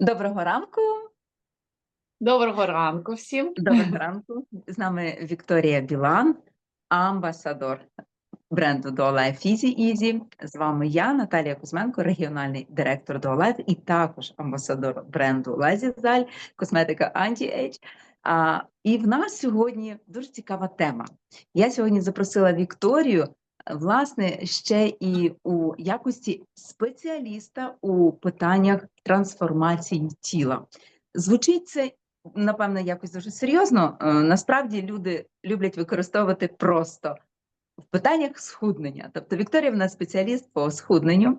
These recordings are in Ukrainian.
Доброго ранку. Доброго ранку всім. Доброго ранку. З нами Вікторія Білан, амбасадор бренду DoLife Easy Easy. З вами я, Наталія Кузьменко, регіональний директор DoLife і також амбасадор бренду Лазізаль, косметика Anti-Age. А, і в нас сьогодні дуже цікава тема. Я сьогодні запросила Вікторію, власне, ще і у якості спеціаліста у питаннях трансформації тіла. Звучить це напевно якось дуже серйозно. Е, Насправді люди люблять використовувати просто в питаннях схуднення. Тобто Вікторія в нас спеціаліст по схудненню.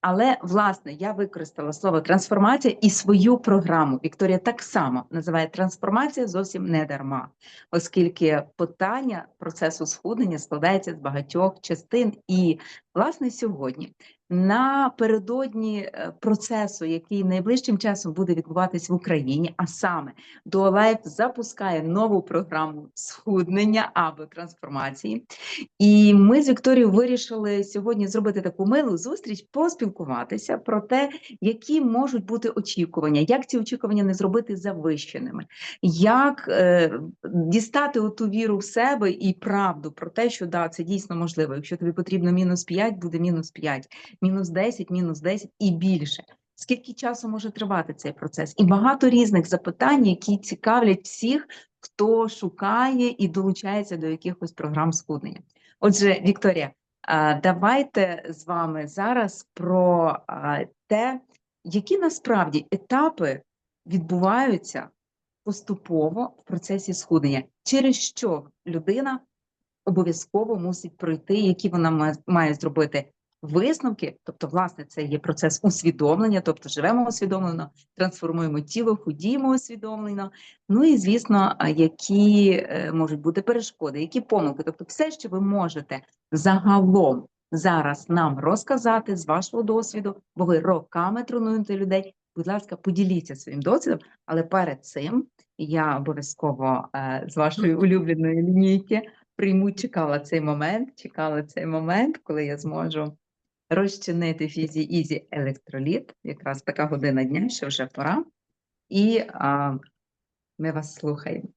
Але власне я використала слово трансформація і свою програму. Вікторія так само називає трансформація зовсім не дарма, оскільки питання процесу схуднення складається з багатьох частин. І власне сьогодні напередодні е, процесу, який найближчим часом буде відбуватись в Україні, а саме DoLife запускає нову програму схуднення або трансформації. І ми з Вікторією вирішили сьогодні зробити таку милу зустріч, поспілкуватися про те, які можуть бути очікування, як ці очікування не зробити завищеними, як е, дістати ту віру в себе і правду про те, що да, це дійсно можливо. Якщо тобі потрібно мінус 5, буде мінус 5, мінус 10, мінус 10 і більше. Скільки часу може тривати цей процес? І багато різних запитань, які цікавлять всіх, хто шукає і долучається до якихось програм схуднення. Отже, Вікторія, давайте з вами зараз про те, які насправді етапи відбуваються поступово в процесі схуднення, через що людина обов'язково мусить пройти, які вона ма- має зробити висновки. Тобто, власне, це є процес усвідомлення, тобто живемо усвідомлено, трансформуємо тіло, худіємо усвідомлено. Ну і звісно, які е, можуть бути перешкоди, які помилки, тобто, все, що ви можете загалом зараз нам розказати з вашого досвіду, бо ви роками тренуєте людей. Будь ласка, поділіться своїм досвідом, але перед цим я обов'язково е, з вашої улюбленої лінійки прийму, чекала цей момент, чекала цей момент, коли я зможу розчинити фізі ізі електроліт. Якраз така година дня, що вже пора. І а, ми вас слухаємо.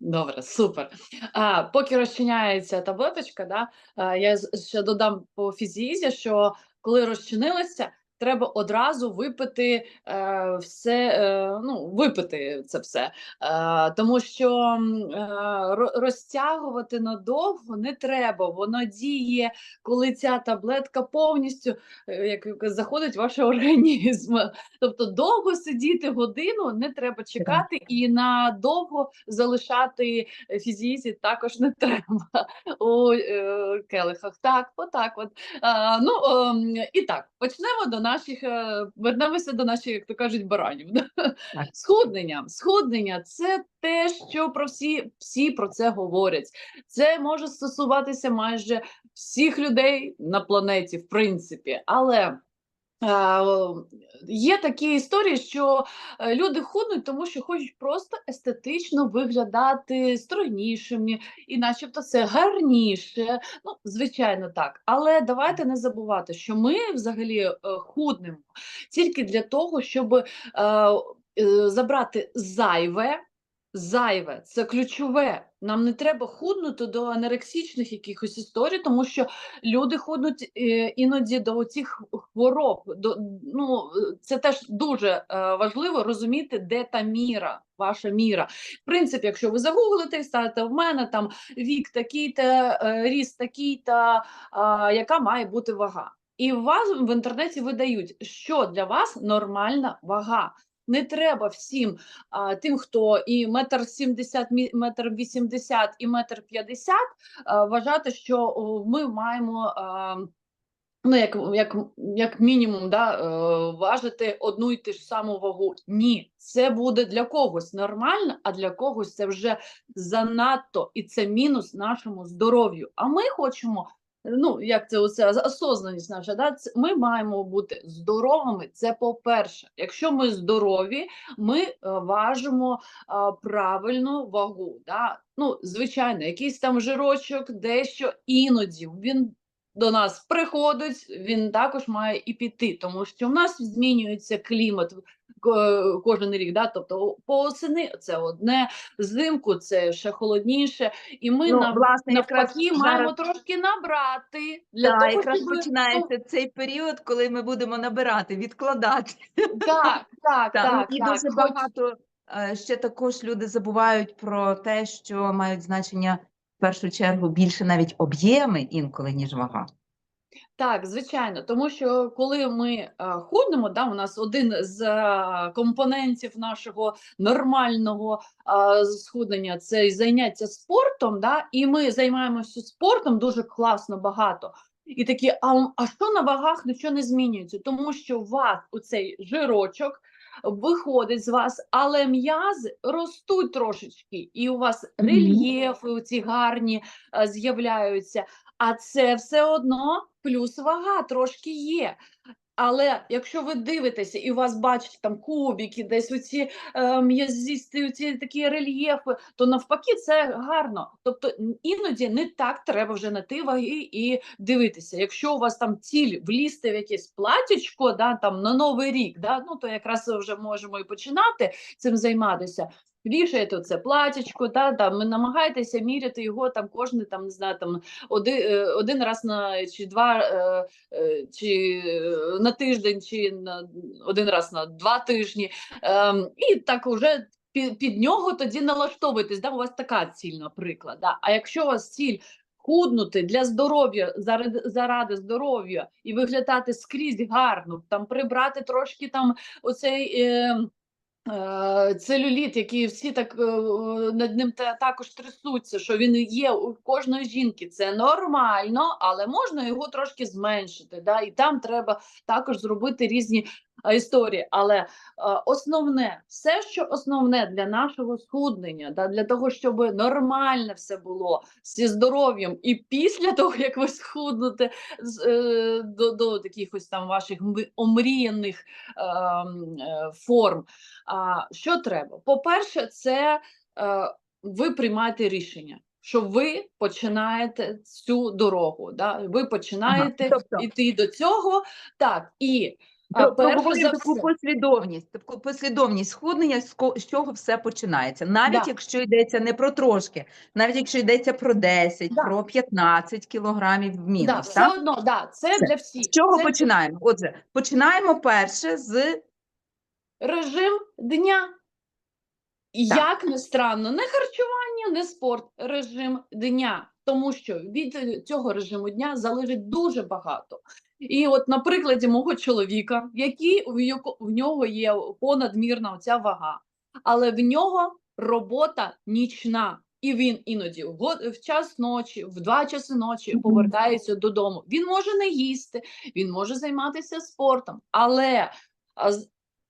Добре, супер. А, поки розчиняється таблеточка, да, я ще додам по фізіїзі, що коли розчинилася, треба одразу випити е, все, е, ну, випити це все. Е, тому що е, розтягувати надовго не треба. Воно діє, коли ця таблетка повністю е, як заходить в ваш організм. Тобто довго сидіти годину не треба чекати, і надовго залишати е, фізіці також не треба у е, келихах. Так, отак. От. А, ну, ем, і так, почнемо до наших, е, вернемося до наших, як то кажуть, баранів. Так. Схуднення. Схуднення це те, що про всі, всі про це говорять. Це може стосуватися майже всіх людей на планеті, в принципі, але. Є такі історії, що е, люди худнуть, тому що хочуть просто естетично виглядати стройнішими, і начебто це гарніше. Ну, звичайно, так. Але давайте не забувати, що ми взагалі е, худнемо тільки для того, щоб е, забрати зайве. Зайве це ключове. Нам не треба худнути до анерексичних якихось історій, тому що люди худнуть е, іноді до цих хвороб. До, ну, це теж дуже е, важливо розуміти, де та міра, ваша міра. В принципі, якщо ви загуглите і ставите в мене там вік такий-то, е, ріст такий-то, яка має бути вага. І вас в інтернеті видають, що для вас нормальна вага. Не треба всім а, тим, хто і метр сімдесят, метр вісімдесят і метр п'ятдесят, вважати, що ми маємо а, ну, як, як, як мінімум, да, е, важити одну і ту ж саму вагу. Ні, це буде для когось нормально, а для когось це вже занадто, і це мінус нашому здоров'ю. А ми хочемо. Ну, як це усе осознаність наша, да? ми маємо бути здоровими. Це по-перше. Якщо ми здорові, ми е, важимо а, правильну вагу. Да? Ну, звичайно, якийсь там жирочок, дещо іноді він до нас приходить, він також має і піти, тому що в нас змінюється клімат. кожен рік. Да? Тобто по осени це одне, взимку це ще холодніше, і ми Ну, нав- власне, якраз навпаки зараз- маємо трошки набрати для Так, того, якраз щоб ну, починається цей період, коли ми будемо набирати, відкладати. так, так, Та, ну, так, і так. дуже багато е, ще також люди забувають про те, що мають значення в першу чергу більше навіть об'єми інколи, ніж вага. Так, звичайно, тому що коли ми е, худнемо, да, у нас один з е, компонентів нашого нормального е, схуднення це й заняття спортом, да, і ми займаємося спортом дуже класно багато. І такі, а, а що на вагах нічого не змінюється? Тому що у вас оцей жирочок виходить з вас, але м'язи ростуть трошечки, і у вас рельєфи ці гарні е, з'являються. А це все одно плюс вага трошки є. Але якщо ви дивитеся і у вас бачите там кубики, десь оці е, м'язісті, оці такі рельєфи, то навпаки це гарно. Тобто іноді не так треба вже на ваги і дивитися. Якщо у вас там ціль влізти в якесь платічко, да, там на новий рік, да, ну то якраз вже можемо і починати цим займатися. Вішаєте це платічко, та там намагайтеся міряти його там кожен там не знаю, там один, один раз на чи два е, е, чи е, на тиждень, чи на один раз на два тижні, ем, і так уже під, нього тоді налаштовуєтесь. Да? У вас така ціль, наприклад. Да? А якщо у вас ціль худнути для здоров'я, заради, заради здоров'я і виглядати скрізь гарно, там прибрати трошки там оцей. Е, Е, Целюліт, який всі так е, над ним також трясуться, що він є у кожної жінки. Це нормально, але можна його трошки зменшити. Да? І там треба також зробити різні е, історії. Але е, основне, все, що основне для нашого схуднення, для того, щоб нормально все було зі здоров'ям, і після того, як ви схуднете е, до, до таких ось там ваших омріяних ем, е, форм. Що треба? По-перше, це е, ви приймаєте рішення, що ви починаєте цю дорогу. Да? Ви починаєте тобто- йти до цього. Так, і перше за таку все, послідовність, таку послідовність схуднення, з чого все починається. Навіть Да. якщо йдеться не про трошки, навіть якщо йдеться про 10, Да. про 15 кілограмів в мінус. да, все так? одно, да, це Все. для всіх. З чого це починаємо? Отже, починаємо перше з режим дня. Так. Як не странно, не харчування, не спорт, режим дня. Тому що від е, цього режиму дня залежить дуже багато. І от на прикладі мого чоловіка, який в нього є понадмірна оця вага, але в нього робота нічна. І він іноді в, час ночі, в два часи ночі повертається додому. Він може не їсти, він може займатися спортом, але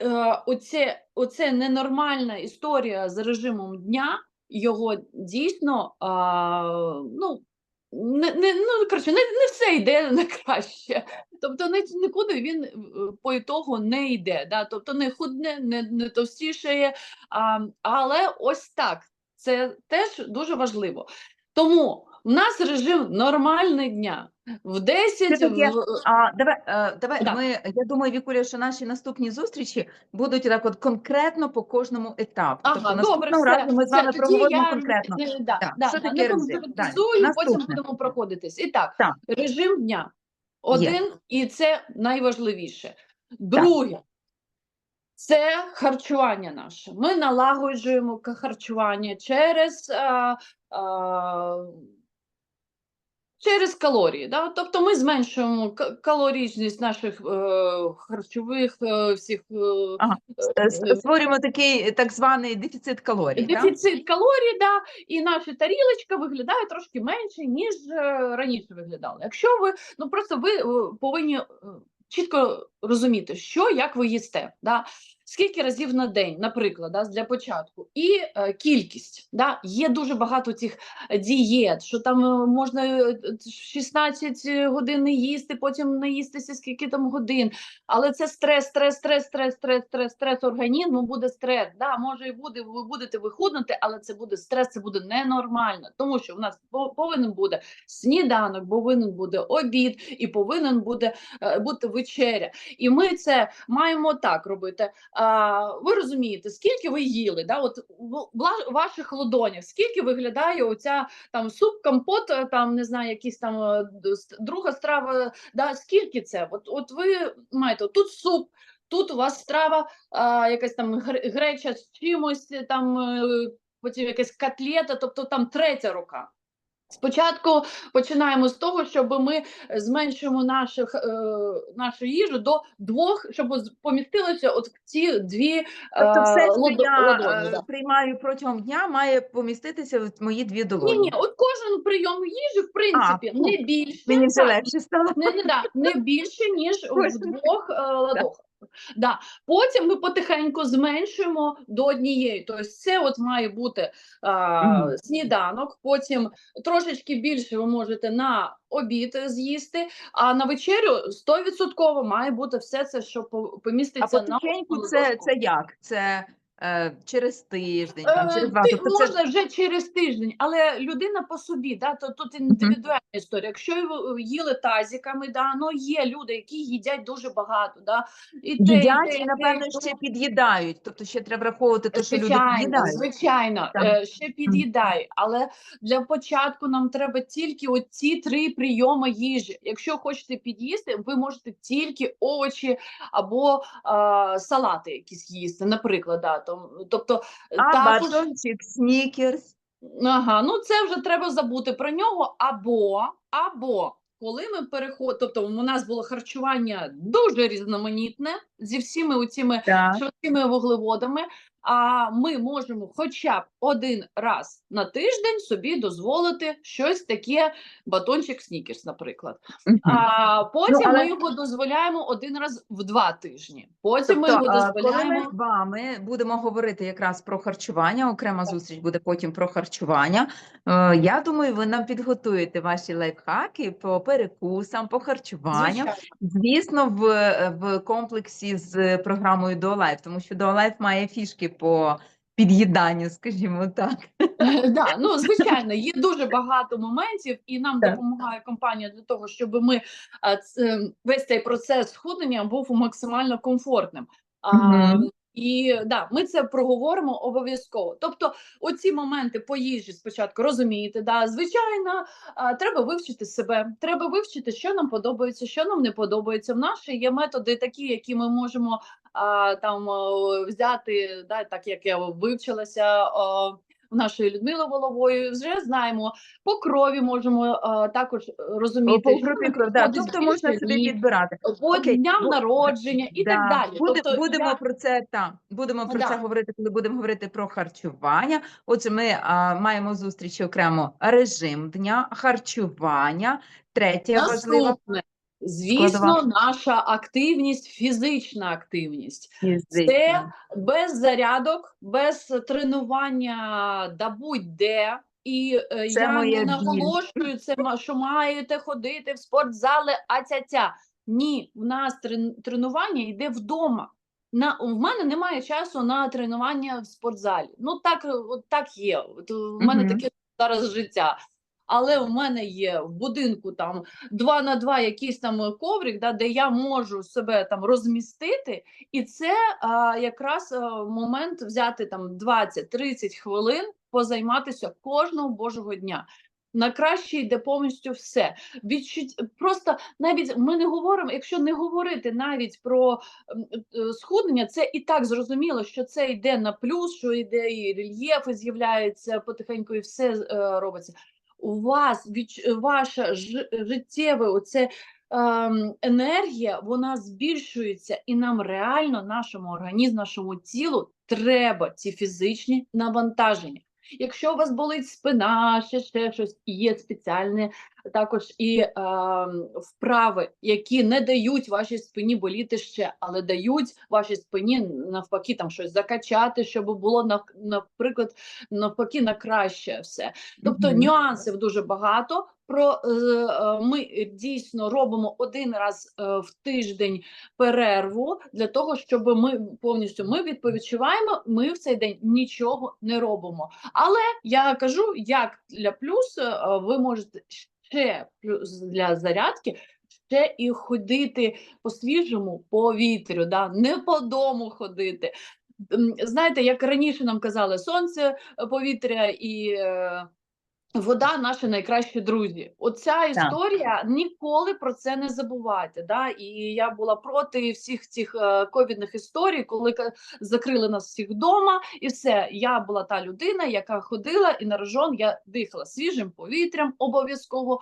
е, оце, оце ненормальна історія з режимом дня, його дійсно ну, не, не, ну, коротше, не, не все йде на краще. Тобто не, нікуди він е, по ітогу не йде. Да? Тобто не худне, не, не товстішає, а, але ось так. Це теж дуже важливо. Тому в нас режим нормальний дня. В 10 Це таке, в, А, давай, е, давай Да. ми, я думаю, Вікулія, що наші наступні зустрічі будуть так от конкретно по кожному етапу. Ага, добре, наступного все, разу ми з все, вами тоді проговоримо я конкретно. не, да, Так, да, що да, таке не режим? конкретизую, Далі. потім Наступне. будемо проходитись. І так, Так. режим дня. Один, і це найважливіше. Друге, це харчування наше. Ми налагоджуємо харчування через, а, а, через калорії. Да? Тобто ми зменшуємо к- калорійність наших е, харчових е, всіх е, Ага. Е, Створюємо такий так званий дефіцит калорій. Дефіцит калорій, да, і наша тарілочка виглядає трошки менше, ніж е, раніше виглядала. Якщо ви ну просто ви е, повинні е, чітко розуміти, що як ви їсте, да? Скільки разів на день, наприклад, да, для початку, і е, кількість. Да? Є дуже багато цих дієт, що там е, можна е, 16 годин не їсти, потім не їстися скільки там годин. Але це стрес, стрес, стрес, стрес, стрес, стрес, стрес організму буде стрес. Да, може і буде, ви будете виходити, але це буде стрес, це буде ненормально, тому що в нас по- повинен буде сніданок, повинен буде обід і повинен буде е, бути вечеря. І ми це маємо так робити. Ви розумієте, скільки ви їли? Да? От в ваших ладонях, скільки виглядає оця там суп, компот, е, там не знаю, якісь там е, друга страва. Да? Скільки це? От, от ви маєте тут суп. Тут у вас страва, а, якась там греча з чимось, там е, потім якась котлета, тобто там третя рука. Спочатку починаємо з того, щоб ми зменшимо наших, е, нашу їжу до двох, щоб помістилося от в ці дві Тобто, е, все, що ладо- я ладоні. е, да. приймаю протягом дня, має поміститися в мої дві Ні, долоні. ні, от кожен прийом їжі, в принципі, ну, не більше, Мені вже так, легше стало. не, не, да, не більше, ніж в Кожен. двох е, ладох. Да. Потім ми потихеньку зменшуємо до однієї. Тобто це от має бути а, сніданок, потім трошечки більше ви можете на обід з'їсти, а на вечерю 100% має бути все це, що по- А поміститься на потихеньку це, це як? Це е, через тиждень, там, Е, через два. ти- Тобто це можна вже через тиждень, але людина по собі, да, то тут індивідуальна історія. Якщо ви їли тазиками, да, ну є люди, які їдять дуже багато, да, і те, і їдять те, і, і напевно, те, ще то. під'їдають. Тобто ще треба враховувати те, що люди Звичайно, під'їдають. звичайно, Так. е, ще під'їдай, але для початку нам треба тільки оці три прийоми їжі. Якщо хочете під'їсти, ви можете тільки овочі або е, салати якісь їсти, наприклад. Да, то, тобто А також батончик, снікерс. Ага, ну це вже треба забути про нього. Або, або коли ми переходимо, тобто у нас було харчування дуже різноманітне зі всіми цими швидкими вуглеводами. А ми можемо хоча б один раз на тиждень собі дозволити щось таке, батончик снікерс, наприклад. А потім Ну, але- ми його дозволяємо один раз в два тижні. Потім ми Тобто, його а, коли ми з вами будемо говорити якраз про харчування, окрема зустріч буде потім про харчування. Е, Я думаю, ви нам підготуєте ваші лайфхаки по перекусам, по харчуванню. Звісно, в, в комплексі з програмою DoLife, тому що DoLife має фішки по під'їданню, скажімо так. Да, ну звичайно, є дуже багато моментів, і нам Так. допомагає компанія для того, щоб ми весь цей процес схуднення був максимально комфортним. Мгм. І да, ми це проговоримо обов'язково. Тобто, оці моменти по їжі спочатку розумієте, да, звичайно, а, треба вивчити себе, треба вивчити, що нам подобається, що нам не подобається. В ще є методи такі, які ми можемо а, там взяти, да, так як я вивчилася. в нашої Людмили Волової вже знаємо по крові можемо а, також розуміти, По що групі нам кров, да. Тобто можна собі підбирати. по Окей, дням бу- народження і так далі. Буде, тобто, будемо я- про це так. Будемо про це говорити, коли будемо говорити про харчування. Отже, ми а, маємо зустрічі окремо режим дня, харчування. Третє важливе звісно, складова. наша активність, фізична активність. фізична. без зарядок, без тренування да будь-де. І е, Це я не наголошую це, що маєте ходити в спортзали, а ця ця. Ні, в нас тренування йде вдома. На, в мене немає часу на тренування в спортзалі. Ну так, е, от так є. От, в мене Мгм. таке зараз життя. Але в мене є в будинку там два на два якийсь там коврик, да, де я можу себе там розмістити, і це а, якраз а, момент взяти там 20-30 хвилин, позайматися кожного божого дня. На краще йде повністю все. Відчуть просто навіть ми не говоримо, якщо не говорити навіть про е, схуднення, це і так зрозуміло, що це йде на плюс, що йде і рельєфи з'являються потихеньку, і все е, робиться. У вас від ваша ж... життєве оце ем, енергія, вона збільшується, і нам реально, нашому організму, нашому тілу треба ці фізичні навантаження. Якщо у вас болить спина, ще ще щось, є спеціальні також і е, вправи, які не дають вашій спині боліти ще, але дають вашій спині навпаки там щось закачати, щоб було наприклад, навпаки на краще все. Тобто Мгм. нюансів дуже багато. Про е, е, ми дійсно робимо один раз е, в тиждень перерву для того, щоб ми повністю ми відпочиваємо. Ми в цей день нічого не робимо. Але я кажу, як для плюс, ви можете ще плюс для зарядки ще і ходити по свіжому повітрю, да? не по дому ходити. Знаєте, як раніше нам казали, сонце, повітря і вода наші найкращі друзі. Оця історія ніколи про це не забувайте. Да? І я була проти всіх цих е, ковідних історій, коли закрили нас всіх вдома, і все. Я була та людина, яка ходила і на рожон я дихала свіжим повітрям обов'язково,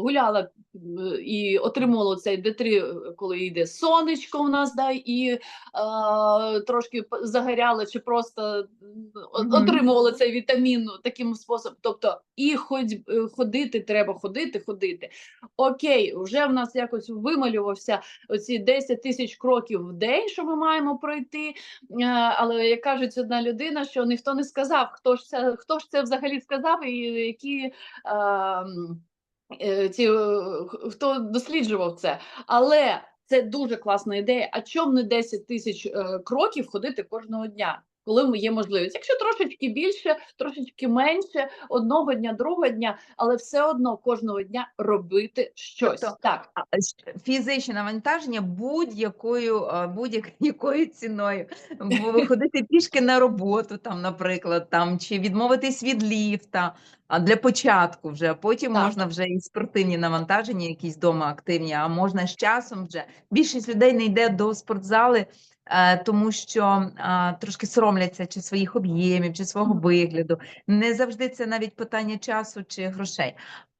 гуляла і отримувала цей D3, е, коли йде сонечко у нас, да, і а, трошки загоряла, чи просто о- Мгм. отримувала цей вітамін таким способом. Тобто, і ходь, е, ходити треба ходити, ходити. Окей, вже в нас якось вималювався оці 10 тисяч кроків в день, що ми маємо пройти. Е, Але як кажуть одна людина, що ніхто не сказав, хто ж це, хто ж це взагалі сказав, і які. ем, е, ці, хто досліджував це. Але це дуже класна ідея. А чому не 10 тисяч кроків ходити кожного дня? Коли є можливість, якщо трошечки більше, трошечки менше, одного дня, другого дня, але все одно кожного дня робити щось. Тобто, так, Фізичне навантаження будь-якою будь-якою ціною. Бо Ходити пішки на роботу, там, наприклад, там, чи відмовитись від ліфта, а для початку вже, а потім Так. можна вже і спортивні навантаження, якісь дома активні, а можна з часом вже. Більшість людей не йде до спортзали, тому що трошки соромляться чи своїх об'ємів, чи свого вигляду. Не завжди це навіть питання часу чи грошей.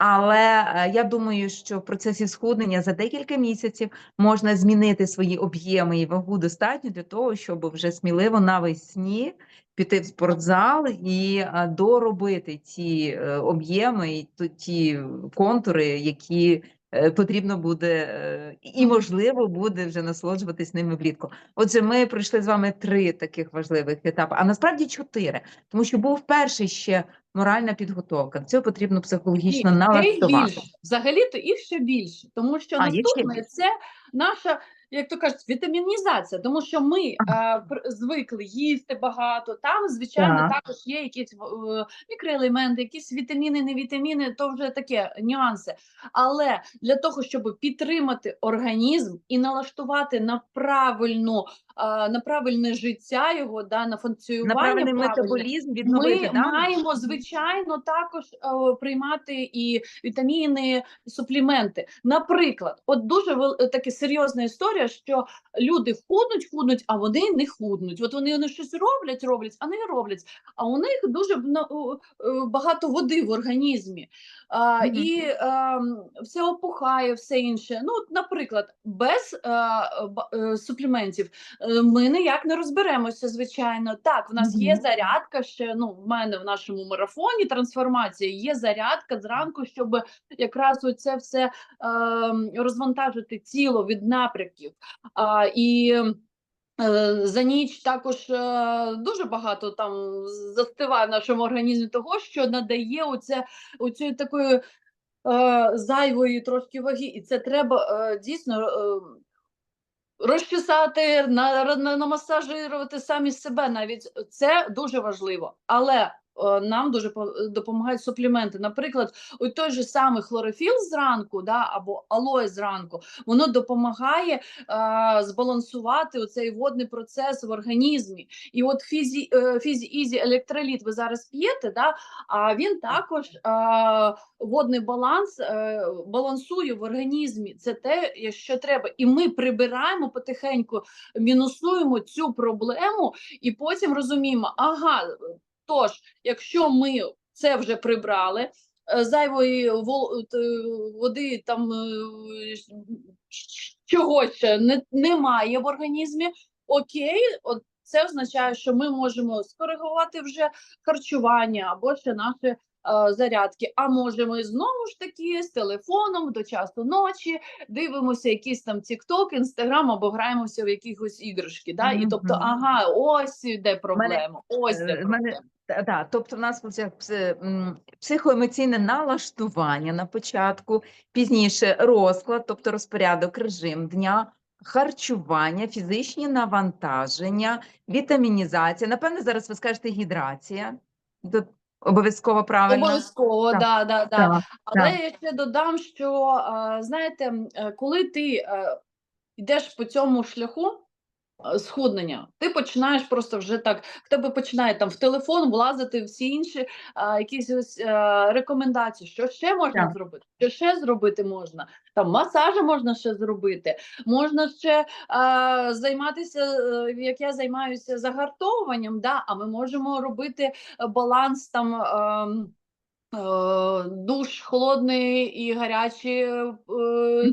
Але е, я думаю, що в процесі схуднення за декілька місяців можна змінити свої об'єми і вагу достатньо для того, щоб вже сміливо навесні піти в спортзал і е, доробити ті е, об'єми і ті контури, які е, потрібно буде е, і можливо буде вже насолоджуватись ними влітку. Отже, ми пройшли з вами три таких важливих етапи, а насправді чотири, тому що був перший ще моральна підготовка. Цього потрібно психологічно налаштувати. Взагалі-то їх ще більше, тому що А, наступне це наша, як то кажуть, вітамінізація, тому що ми е, звикли їсти багато. Там, звичайно, Так. також є якісь е, мікроелементи, якісь вітаміни, не вітаміни, то вже таке нюанси. Але для того, щоб підтримати організм і налаштувати на правильну, на правильне життя його, да, на функціонування На правильний правильне, метаболізм відновити, ми да? маємо звичайно також е, приймати і вітаміни, і супліменти. Наприклад, от дуже вел- така серйозна історія, що люди худнуть, худнуть, а вони не худнуть. От вони, вони щось роблять, роблять, а не роблять. А у них дуже е, багато води в організмі. А, Мгм. І ем, все опухає, все інше. Ну, от, наприклад, без е, ба- е, супліментів Е, Ми ніяк не розберемося, звичайно. Так, в нас є зарядка ще. Ну, в мене в нашому марафоні трансформація є зарядка зранку, щоб якраз оце все е, розвантажити тіло від напрямків. А, і е, за ніч також е, дуже багато там застиває в нашому організмі того, що надає оце, оцю такої е, зайвої трошки ваги, і це треба е, дійсно. Е, розчесати, на, на, намасажирувати самі себе навіть це дуже важливо. Але нам дуже допомагають супліменти. Наприклад, у той же самий хлорофіл зранку, да, або алоє зранку, воно допомагає е, збалансувати оцей водний процес в організмі. І от фізі, е, фізі ізі електроліт ви зараз п'єте, да, а він також е, водний баланс е, балансує в організмі. Це те, що треба. І ми прибираємо потихеньку, мінусуємо цю проблему, і потім розуміємо, ага, тож, якщо ми це вже прибрали. е, Зайвої вол- води там е, чогось не, немає в організмі. Окей, от це означає, що ми можемо скоригувати вже харчування або ще наші е, зарядки. А можемо і знову ж таки з телефоном до часу ночі дивимося якийсь там TikTok, Instagram або граємося в якихось іграшки. Да? І тобто, ага, ось де проблема. Ось де Е, проблема. Да, тобто в нас психоемоційне налаштування на початку, пізніше розклад, тобто розпорядок, режим дня, харчування, фізичні навантаження, вітамінізація. Напевне, зараз ви скажете гідрація. Обов'язково правильно. Обов'язково, Так, да, да, да. Так, Але так. я ще додам, що знаєте, е, коли ти е, йдеш по цьому шляху схуднення, ти починаєш просто вже так, в тебе починає там в телефон влазити всі інші е, якісь ось, е, рекомендації, що ще можна Так. зробити, що ще зробити можна. Там масажі можна ще зробити, можна ще е, займатися, е, як я займаюся загартовуванням, да, а ми можемо робити е, баланс там. ем, Е, душ холодний і гарячий, е,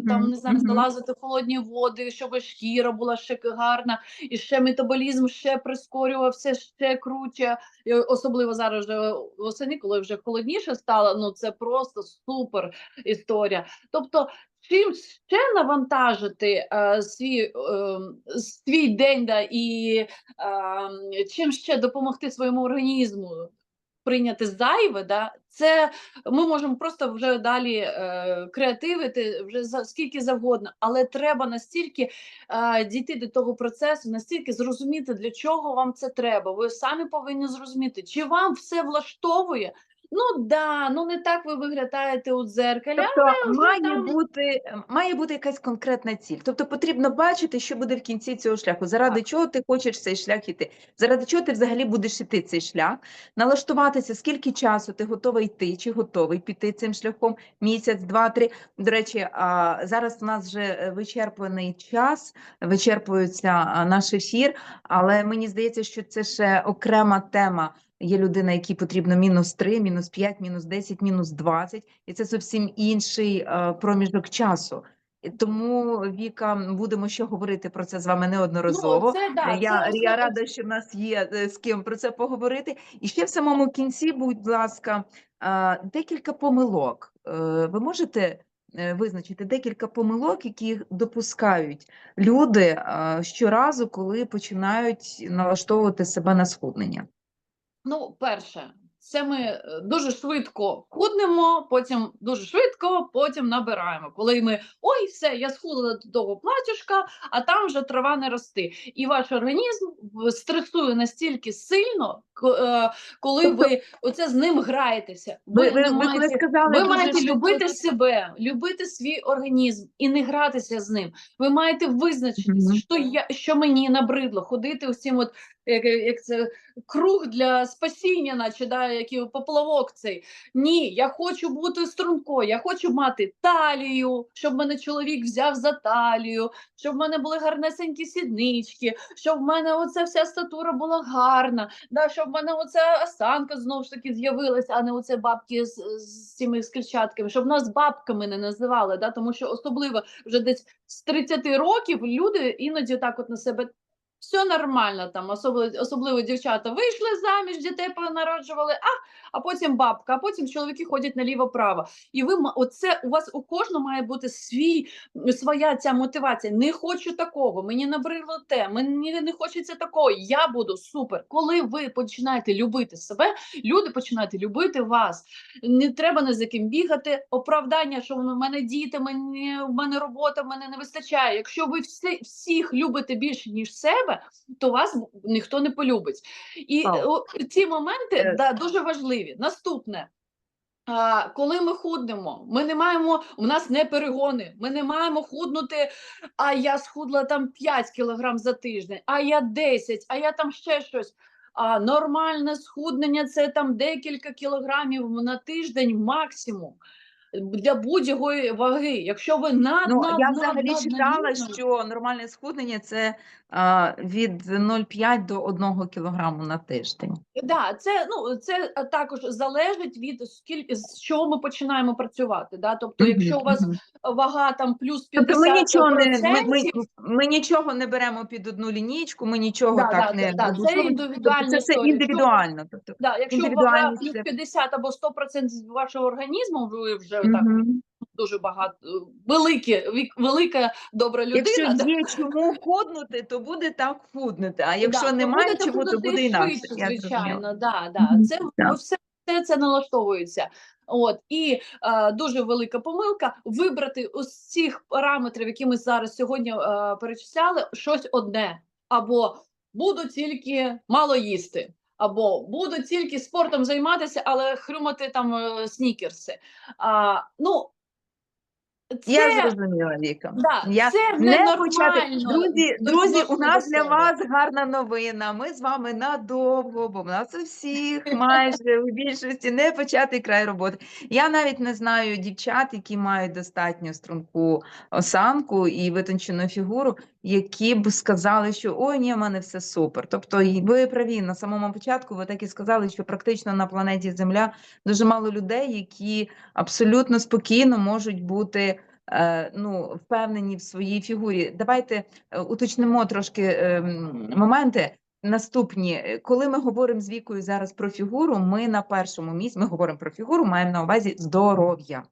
там не знаю, залазити в холодні води, щоб шкіра була ще гарна, і ще метаболізм ще прискорювався, ще круче. І особливо зараз вже восени, коли вже холодніше стало. Ну це просто супер історія. Тобто, чим ще навантажити е, свій, е, свій день да, і е, чим ще допомогти своєму організму прийняти зайве, да, це ми можемо просто вже далі е, креативити вже за скільки завгодно, але треба настільки е, дійти до того процесу, настільки зрозуміти, для чого вам це треба. Ви самі повинні зрозуміти, чи вам все влаштовує. Ну да, ну не так ви виглядаєте у дзеркалі. Тобто вже має там- бути, має бути якась конкретна ціль. Тобто потрібно бачити, що буде в кінці цього шляху, заради чого ти хочеш цей шлях іти, заради чого ти взагалі будеш іти цей шлях, налаштуватися, скільки часу ти готовий йти, чи готовий піти цим шляхом, місяць, два, три. До речі, а, зараз у нас вже е, вичерпаний час, вичерпується а, наш ефір, але мені здається, що це ще окрема тема. Є людина, якій потрібно мінус 3, мінус 5, мінус 10, мінус 20, і це зовсім інший е, проміжок часу. Тому, Віка, будемо ще говорити про це з вами неодноразово. Ну, це, да, я, це я рада, що в нас є е, з ким про це поговорити. І ще в самому кінці, будь ласка, е, декілька помилок. Ви можете визначити декілька помилок, які допускають люди щоразу, коли починають налаштовувати себе на схуднення? Ну, перше, це ми е, дуже швидко худнемо, потім дуже швидко, потім набираємо. Коли ми ой, все, я схудла до того платюшка, а там вже трава не рости. І ваш організм стресує настільки сильно, е, коли Тобто- ви оце з ним граєтеся. Ви, ви, ви маєте- сказали, ви маєте любити тут- себе, любити свій організм і не гратися з ним. Ви маєте визначитися, Мгм. що я що мені набридло ходити усім, от як, як це круг для спасіння, наче да, і поплавок цей. Ні, я хочу бути стрункою, я хочу мати талію, щоб мене чоловік взяв за талію, щоб в мене були гарнесенькі сіднички, щоб в мене оця вся статура була гарна, да, щоб в мене оця осанка знову ж таки з'явилася, а не оце бабки з, з цими скільчатками, щоб нас бабками не називали, да, тому що особливо вже десь з 30 років люди іноді так от на себе. Все нормально там, особливо, особливо дівчата вийшли заміж, дітей понароджували, а, а потім бабка, а потім чоловіки ходять наліво-право. І ви оце у вас у кожного має бути свій своя ця мотивація. Не хочу такого, мені набридло те, мені не хочеться такого. Я буду супер. Коли ви починаєте любити себе, люди починають любити вас. Не треба не за ким бігати. Оправдання, що в мене діти, мені в мене робота, в мене не вистачає. Якщо ви всі, всіх любите більше ніж себе, то вас ніхто не полюбить. І о, ці моменти Е. да, дуже важливі. Наступне. Коли ми худнемо, ми не маємо, у нас не перегони, ми не маємо худнути, а я схудла там 5 кілограм за тиждень, а я 10, а я там ще щось. А нормальне схуднення це там декілька кілограмів на тиждень максимум для будь-якої ваги. Якщо ви над, Ну, над, я взагалі над читала, що нормальне схуднення це а, від 0,5 до 1 кілограму на тиждень. Да, це ну це також залежить від скільки з чого ми починаємо працювати. Да? Тобто, якщо у вас вага там плюс 50%, Тобто ми нічого не ми, ми, ми нічого не беремо під одну лінійку, ми нічого Да, так да, не да, да, це індивідуальна тобто це все історія. індивідуально. Тобто, да, якщо вага плюс це- 50 або 100% вашого організму, ви вже так Мгм. дуже багато великі, вік- велика добра людина. Якщо є чому худнути, то буде так худнути. А якщо да, немає будете чому, то буде інакше. звичайно, да, да. Це да. все, все це налаштовується. От і е, дуже велика помилка вибрати ось цих параметрів, які ми зараз сьогодні е, перечисляли, щось одне або буду тільки мало їсти. Або буду тільки спортом займатися, але хрюмати там е, снікерси. А, ну, це, Я зрозуміла, Віка. да, Я це не почати. Друзі, друзі, у нас для вас гарна новина. Ми з вами надовго, бо в нас у всіх майже у більшості не початий край роботи. Я навіть не знаю дівчат, які мають достатньо струнку осанку і витончену фігуру, які б сказали, що ой, ні, в мене все супер. Тобто, ви праві на самому початку. Ви так і сказали, що практично на планеті Земля дуже мало людей, які абсолютно спокійно можуть бути ну, впевнені в своїй фігурі. Давайте е, уточнимо трошки е, моменти. Наступні, Е, коли ми говоримо з вікою зараз про фігуру, ми на першому місці, ми говоримо про фігуру, маємо на увазі здоров'я.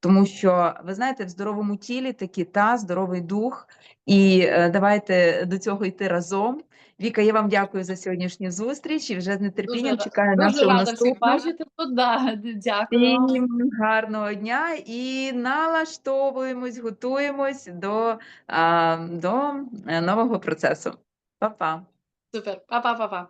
Тому що ви знаєте, в здоровому тілі таки та здоровий дух, і е, давайте до цього йти разом. Віка, я вам дякую за сьогоднішню зустріч і вже з нетерпінням чекаю Дуже нашого рада всіх наступного. бачити тут. Да, дякую. вам. Всім гарного дня і налаштовуємось, готуємось до, а, до е, нового процесу. Па-па! Супер. Па-па-па-па.